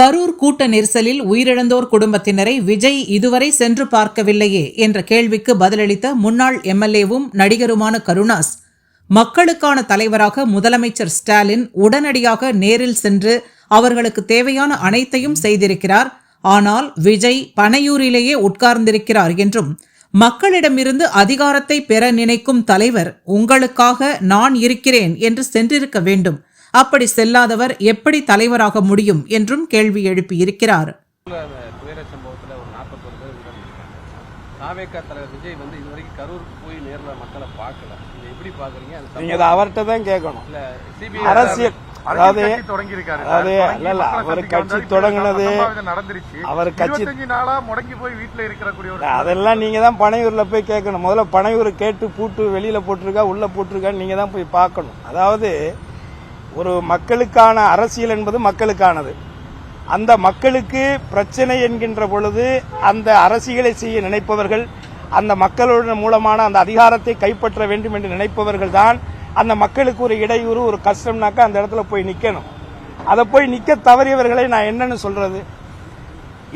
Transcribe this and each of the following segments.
கரூர் கூட்ட நெரிசலில் உயிரிழந்தோர் குடும்பத்தினரை விஜய் இதுவரை சென்று பார்க்கவில்லையே என்ற கேள்விக்கு பதிலளித்த முன்னாள் எம்எல்ஏவும் நடிகருமான கருணாஸ் மக்களுக்கான தலைவராக முதலமைச்சர் ஸ்டாலின் உடனடியாக நேரில் சென்று அவர்களுக்கு தேவையான அனைத்தையும் செய்திருக்கிறார். ஆனால் விஜய் பனையூரிலேயே உட்கார்ந்திருக்கிறார் என்றும் மக்களிடமிருந்து அதிகாரத்தை பெற நினைக்கும் தலைவர் உங்களுக்காக நான் இருக்கிறேன் என்று சென்றிருக்க வேண்டும். அப்படி செல்லாதவர் எப்படி தலைவராக முடியும் என்றும் கேள்வி எழுப்பியிருக்கிறார். தாவேக்கா தலைவர் விஜய் வந்து இதுவரைக்கும் கரூருக்கு போய் நேரில் மக்களை பார்க்கல. இதை எப்படி பார்க்குறீங்க? அது நீங்க அதை அவர்கிட்ட தான் கேட்கணும். இல்ல அரசியல் அதாவது கட்சி தொடங்கியிருக்காரு. அதாவது தொடங்கி இல்ல, இல்ல, மக்களை அவர் சந்திக்க கட்சி வந்தாரு. தொடங்குனது, இப்ப சம்பவம் நடந்துருச்சு. அவர் கட்சி- 25 நாளா முடங்கி போய் வீட்டுல இருக்கக்கூடிய ஒரு அதெல்லாம் நீங்க தான் பனையூர்ல போய் கேட்கணும். முதல்ல பனையூர் கேட்டு பூட்டு வெளியில போட்டிருக்கா உள்ள போட்டிருக்கா நீங்க தான் போய் பார்க்கணும். அதாவது ஒரு மக்களுக்கான அரசியல் என்பது மக்களுக்கானது. அந்த மக்களுக்கு பிரச்சனை என்கின்ற பொழுது அந்த அரசியலை செய்ய நினைப்பவர்கள் அந்த மக்களுடன் மூலமான அந்த அதிகாரத்தை கைப்பற்ற வேண்டும் என்று நினைப்பவர்கள் தான் அந்த மக்களுக்கு ஒரு இடையூறு ஒரு கஷ்டம்னாக்கா அந்த இடத்துல போய் நிற்கணும் அதை போய் நிற்க தவறியவர்களை நான் என்னன்னு சொல்றது?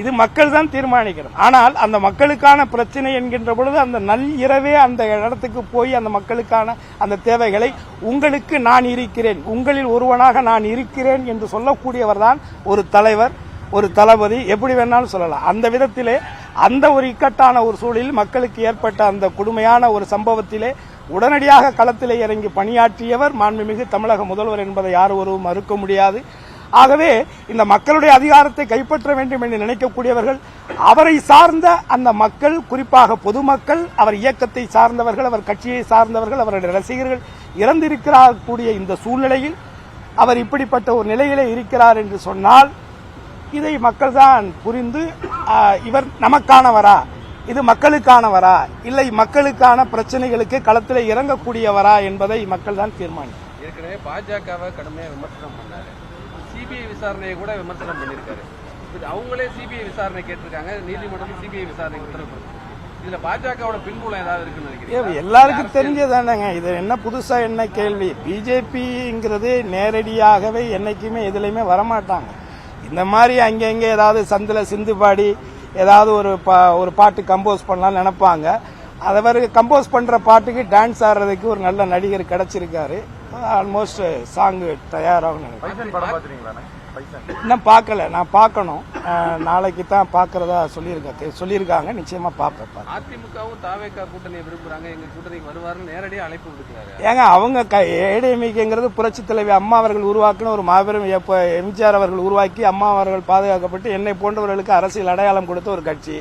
இது மக்கள் தான் தீர்மானிக்கிறது ஆனால் அந்த மக்களுக்கான பிரச்சனை என்கின்ற பொழுது அந்த நல் இரவே அந்த இடத்துக்கு போய் அந்த மக்களுக்கான அந்த தேவைகளை உங்களுக்கு நான் இருக்கிறேன் உங்களில் ஒருவனாக நான் இருக்கிறேன் என்று சொல்லக்கூடியவர் தான் ஒரு தலைவர் ஒரு தளபதி எப்படி வேணாலும் சொல்லலாம். அந்த விதத்திலே அந்த ஒரு இக்கட்டான ஒரு சூழலில் மக்களுக்கு ஏற்பட்ட அந்த கொடுமையான ஒரு சம்பவத்திலே உடனடியாக களத்திலே இறங்கி பணியாற்றியவர் மாண்புமிகு தமிழக முதல்வர் என்பதை யார் ஒருவரும் மறுக்க முடியாது. ஆகவே இந்த மக்களுடைய அதிகாரத்தை கைப்பற்ற வேண்டும் என்று நினைக்கக்கூடியவர்கள் அவரை சார்ந்த அந்த மக்கள் குறிப்பாக பொதுமக்கள் அவர் இயக்கத்தை சார்ந்தவர்கள் அவர் கட்சியை சார்ந்தவர்கள் அவருடைய ரசிகர்கள் இறந்திருக்கிறார் கூடிய இந்த சூழ்நிலையில் அவர் இப்படிப்பட்ட ஒரு நிலையிலே இருக்கிறார் என்று சொன்னால் இதை மக்கள் தான் புரிந்து இவர் நமக்கானவரா? இது மக்களுக்கானவரா? இல்லை மக்களுக்கான பிரச்சனைகளுக்கு களத்தில் இறங்கக்கூடியவரா என்பதை மக்கள் தான் தீர்மானிக்கும். ஏற்கனவே பாஜகவை கடுமையாக விமர்சனம் பண்ணாரு. சிபிஐ விசாரணையை கூட விமர்சனம் பண்ணியிருக்காரு. அவங்களே சிபிஐ விசாரணை கேட்டிருக்காங்க. நீதிமன்றம் சிபிஐ விசாரணை உத்தரவு இதுல பாஜகவோட பின்புலம் ஏதாவது இருக்குன்னு நினைக்கிறேன் எல்லாருக்கும் தெரிஞ்சதானங்க. இது என்ன புதுசா என்ன கேள்வி? பிஜேபிங்கிறது நேரடியாகவே என்னைக்குமே எதுலையுமே வரமாட்டாங்க. இந்த மாதிரி அங்கங்க ஏதாவது சந்தில சிந்து பாடி ஏதாவது ஒரு பா- ஒரு பாட்டு கம்போஸ் பண்ணலாம்னு நினைப்பாங்க. அதை கம்போஸ் பண்ற பாட்டுக்கு டான்ஸ் ஆடுறதுக்கு ஒரு நல்ல நடிகர் கிடைச்சிருக்காரு. ஆல்மோஸ்ட் சாங் தயாராகும் நினைக்கிறேன். இன்னும் பார்க்கல. நான் பார்க்கணும். நாளைக்கு தான் பார்க்கறதா சொல்லியிருக்காங்க சொல்லியிருக்காங்க. நிச்சயமா பார்ப்பேன். அதிமுகவும் தாவேக்கா கூட்டணியை விரும்புறாங்க. எங்க கூட்டணிக்கு வருவாருன்னு நேரடியாக அழைப்பு விடுக்கிறாரு. ஏங்க அவங்க ஏடிஎம்கேங்கிறது புரட்சி தலைவி அம்மா அவர்கள் உருவாக்கின ஒரு மாபெரும் எம்ஜிஆர் அவர்கள் உருவாக்கி அம்மா அவர்கள் பாதுகாக்கப்பட்டு என்னை போன்றவர்களுக்கு அரசியல் அடையாளம் கொடுத்த ஒரு கட்சி.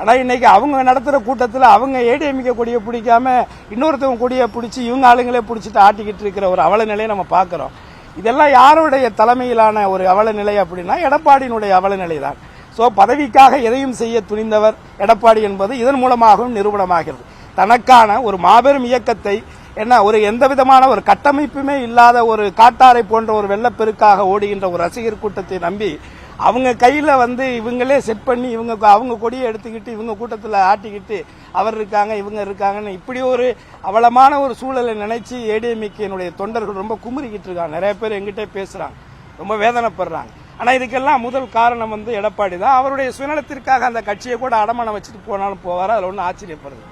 ஆனால் இன்னைக்கு அவங்க நடத்துகிற கூட்டத்தில் அவங்க ஏடிஎம்கே கொடியை பிடிக்காம இன்னொருத்தவங்க கொடியை பிடிச்சி இவங்க ஆளுங்களே பிடிச்சிட்டு ஆட்டிக்கிட்டு இருக்கிற ஒரு அவல நிலையை நம்ம பார்க்குறோம். இதெல்லாம் யாருடைய தலைமையிலான ஒரு அவல நிலை அப்படின்னா எடப்பாடியினுடைய அவல நிலை தான் ஸோ பதவிக்காக எதையும் செய்ய துணிந்தவர் எடப்பாடி என்பது இதன் மூலமாகவும் நிரூபணமாகிறது. தனக்கான ஒரு மாபெரும் இயக்கத்தை என்ன ஒரு எந்த விதமான ஒரு கட்டமைப்புமே இல்லாத ஒரு காட்டாரை போன்ற ஒரு வெள்ளப்பெருக்காக ஓடுகின்ற ஒரு ரசிகர் கூட்டத்தை நம்பி அவங்க கையில் வந்து இவங்களே செட் பண்ணி இவங்க அவங்க கொடியை எடுத்துக்கிட்டு இவங்க கூட்டத்தில் ஆட்டிக்கிட்டு அவர் இருக்காங்க இவங்க இருக்காங்கன்னு இப்படி ஒரு அவலமான ஒரு சூழலை நினைச்சு ஏடிஎம்கேனுடைய தொண்டர்கள் ரொம்ப குமுறிக்கிட்டு இருக்காங்க. நிறைய பேர் எங்கிட்டே பேசுகிறாங்க ரொம்ப வேதனைப்படுறாங்க. ஆனால் இதுக்கெல்லாம் முதல் காரணம் வந்து எடப்பாடி தான். அவருடைய சுயநலத்திற்காக அந்த கட்சியை கூட அடமானம் வச்சுட்டு போனாலும் போவார். அதில் ஒன்றும் ஆச்சரியப்படுது